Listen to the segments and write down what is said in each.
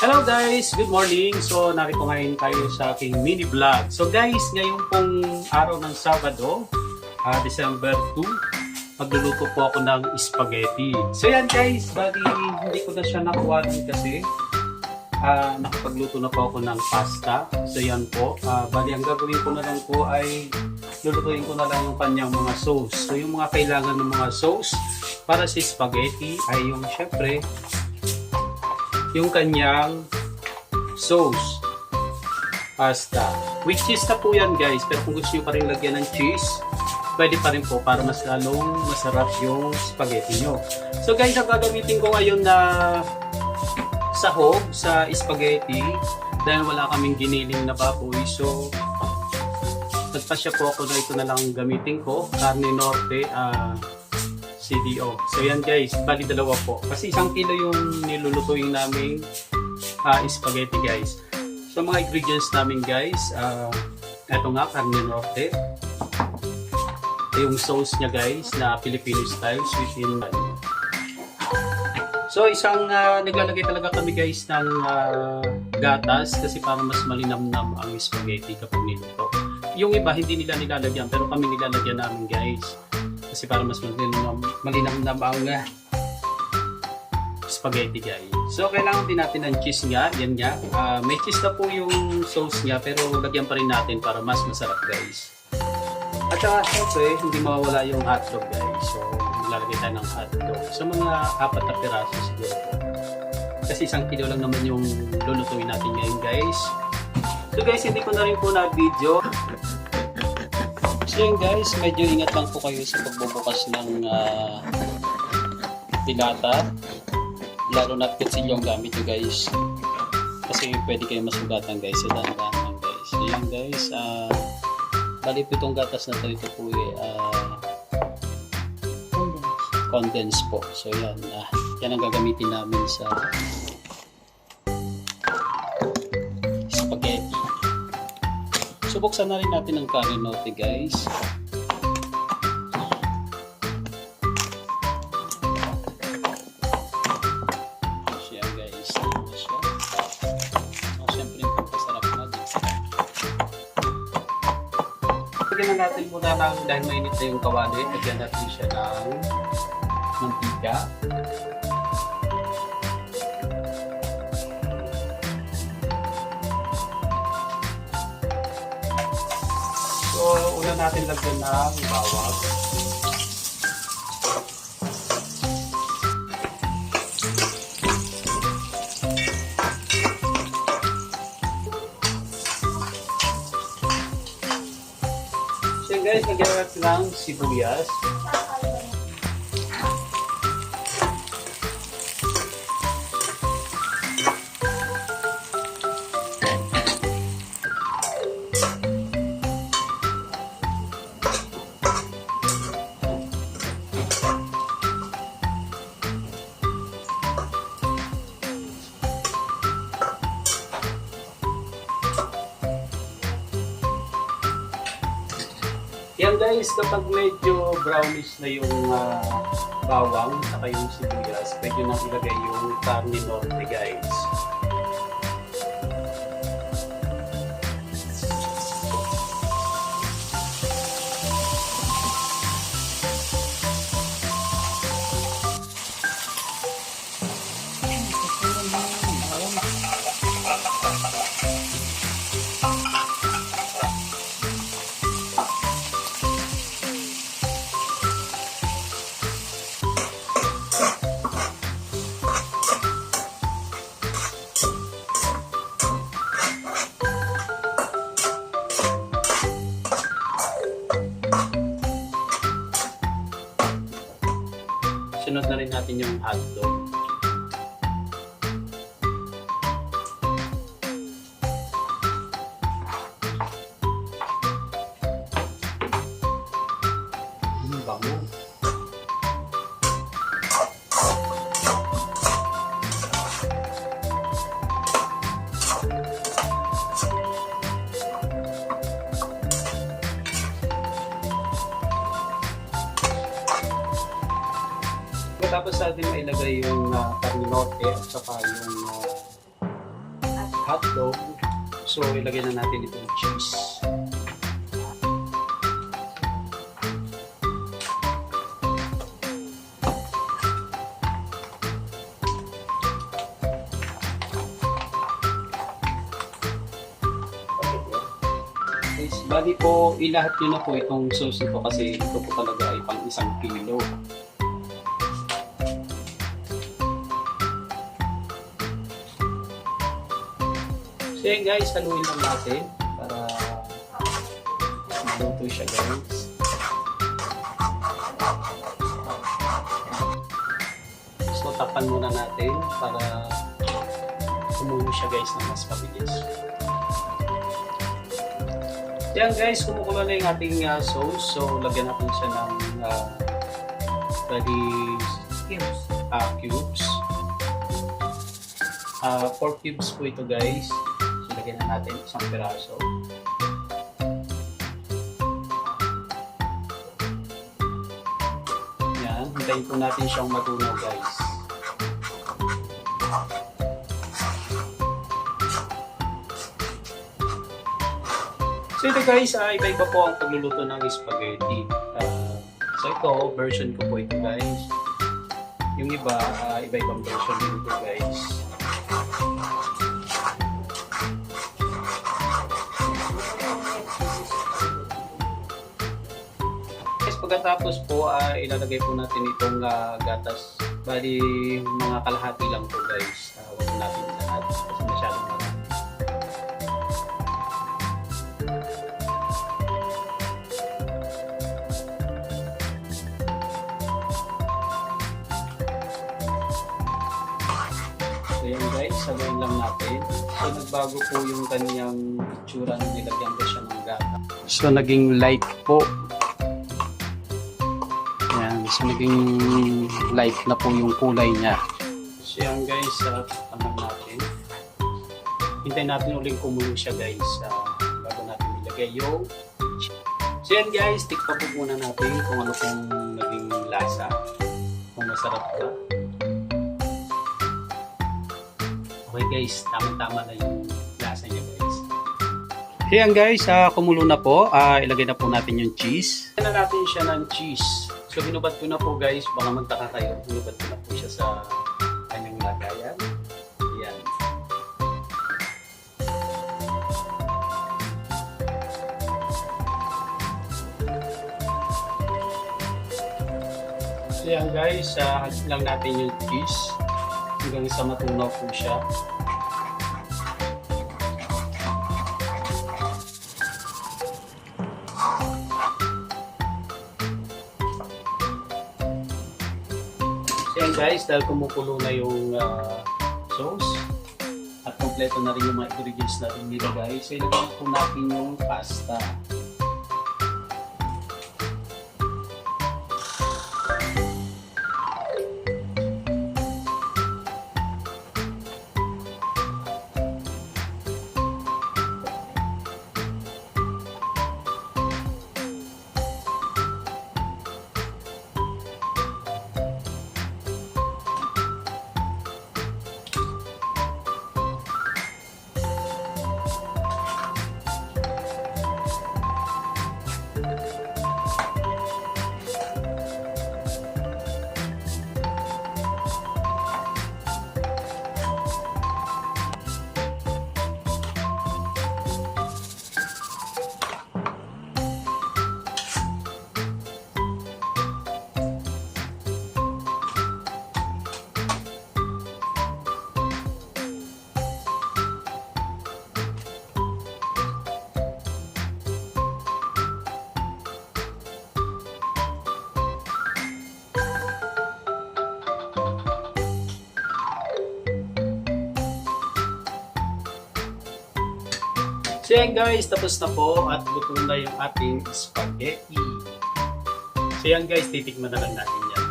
Hello guys! Good morning! So, narito ngayon tayo sa aking mini vlog. So guys, ngayon pong araw ng Sabado, ah, December 2, magluluto po ako ng spaghetti. So yan guys, bali hindi ko na siya nakuha kasi ah, nakapagluto na po ako ng pasta. So yan po, Ah, bali ang gagawin ko na lang po ay lulutuin ko na lang yung kanyang mga sauce. So yung mga kailangan ng mga sauce para sa spaghetti ay yung syempre yung kanyang sauce pasta. With cheese na po yan guys, pero kung gusto nyo pa rin lagyan ng cheese, pwede pa rin po para mas lalong masarap yung spaghetti nyo. So guys, ang gagamitin ko ngayon na sahog sa spaghetti dahil wala kaming giniling na baboy. So, nagpasya po ako na ito na lang gamitin ko. Carne Norte, ah, CDO. So yan guys, bali dalawa po. Kasi isang kilo yung nilulutuin namin ah, spaghetti guys. So mga ingredients namin guys, ah, eto nga, carne norte. Yung sauce niya guys na Filipino style, sweet in So isang ah, naglalagay talaga kami guys ng ah, gatas kasi para mas malinamnam ang spaghetti kapag niluto. Yung iba hindi nila nilalagyan pero kami nilalagyan namin guys. Kasi para mas malinam, malinamnam ang ah, spaghetti guys. So kailangan din natin ng cheese nga, yan nga. Ah, may cheese na po yung sauce niya pero lagyan pa rin natin para mas masarap guys. At saka syempre, hindi mawawala yung hotdog guys. So maglalagay tayo ng hotdog. So mga apat na piraso siguro. Kasi isang kilo lang naman yung lulutuin natin ngayon guys. So guys, hindi ko na rin po na video. So guys, medyo ingat lang po kayo sa pagbubukas ng ah, dilata. Lalo na kutsilyo ang gamit nyo guys. Kasi pwede kayo masugatan guys. So dahan-dahan guys. So yun guys, bali po itong gatas na to, ito po eh, ah, condense po. So yan, ah, yan ang gagamitin namin sa So buksan na rin natin ang guys. So yan guys, ito na siya. So syempre yung pagkasarap na din. Lagyan na natin muna ng dahil mainit na yung kawali, lagyan natin siya ng mantika. Una natin lagyan ng bawang. So guys, lagyan natin ng sibuyas. Yan guys, kapag medyo brownish na yung ah, bawang saka yung sibuyas, pwede na ilagay yung carne norte guys. Natin yung. Tapos natin mailagay yung uh, carne norte at saka yung uh, hotdog. So, ilagay na natin itong cheese. Bali po, ilahat nyo na po itong sauce nito kasi ito po talaga ay pang isang kilo. Yan guys, haluin lang natin para maluto siya guys. So tapan muna natin para kumulo siya guys ng mas mabilis. Yan guys, kumukulo na yung ating uh, sauce. So lagyan natin siya ng uh, ready cubes. Uh, cubes. Uh, 4 cubes po ito guys. So lagyan na natin isang piraso. Yan, hintayin po natin siyang matunaw guys. So ito guys, uh, iba-iba po ang pagluluto ng spaghetti. Ah, so ito, version ko po ito guys. Yung iba, ah, iba-ibang version din ito guys. Pagkatapos po, ah, ilalagay po natin itong ah, gatas. Bali, mga kalahati lang po guys. Uh, huwag natin lahat kasi masyadong marami. So yan guys, sabayin lang natin. So nagbago po yung kanyang itsura nung nilagyan ko siya ng gata. So naging light po. Naging light na po yung kulay niya. So yan guys, uh, taman natin. Hintayin natin uling kumulo siya guys uh, bago natin ilagay yung So yan guys, tikpa po muna natin kung ano pong naging lasa. Kung masarap ba. Okay guys, tama-tama na yung lasa niya guys. Ayan guys, ah, kumulo na po. Ah, ilagay na po natin yung cheese. Ilagay na natin siya ng cheese. So binubad ko na po guys, baka magtaka kayo. Binubad ko na po siya sa kanyang lagayan. Ayan. So yan guys, hagis lang natin yung cheese hanggang sa matunaw po siya. So yan guys, dahil kumukulo na yung ah, sauce at kompleto na rin yung mga ingredients natin nilagay, so ilagay po natin yung pasta. So yan guys, tapos na po at luto na yung ating spaghetti. So yan guys, titikman na lang natin yan.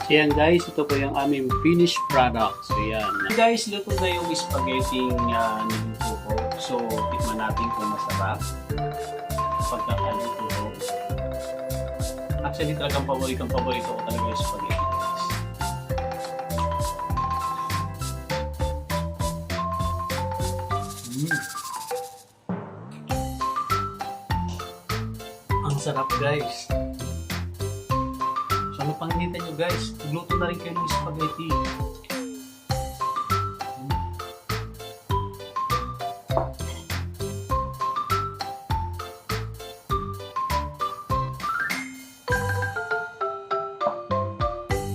So yan guys, ito po yung aming finished product. So yan. Guys, luto na yung spaghetti uh, niluto ko. So tikman natin kung masarap. Pagkakaluto ko. Actually talagang paborito paborito ko talaga yung spaghetti guys. So ano pang hinihintay nyo guys? Luto na rin kayo ng spaghetti.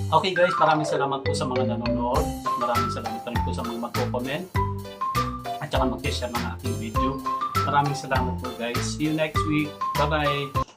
Okay guys, maraming salamat po sa mga nanonood maraming salamat rin po sa mga magko-comment at saka mag-share ng aking video. Maraming salamat po guys. See you next week. Bye-bye!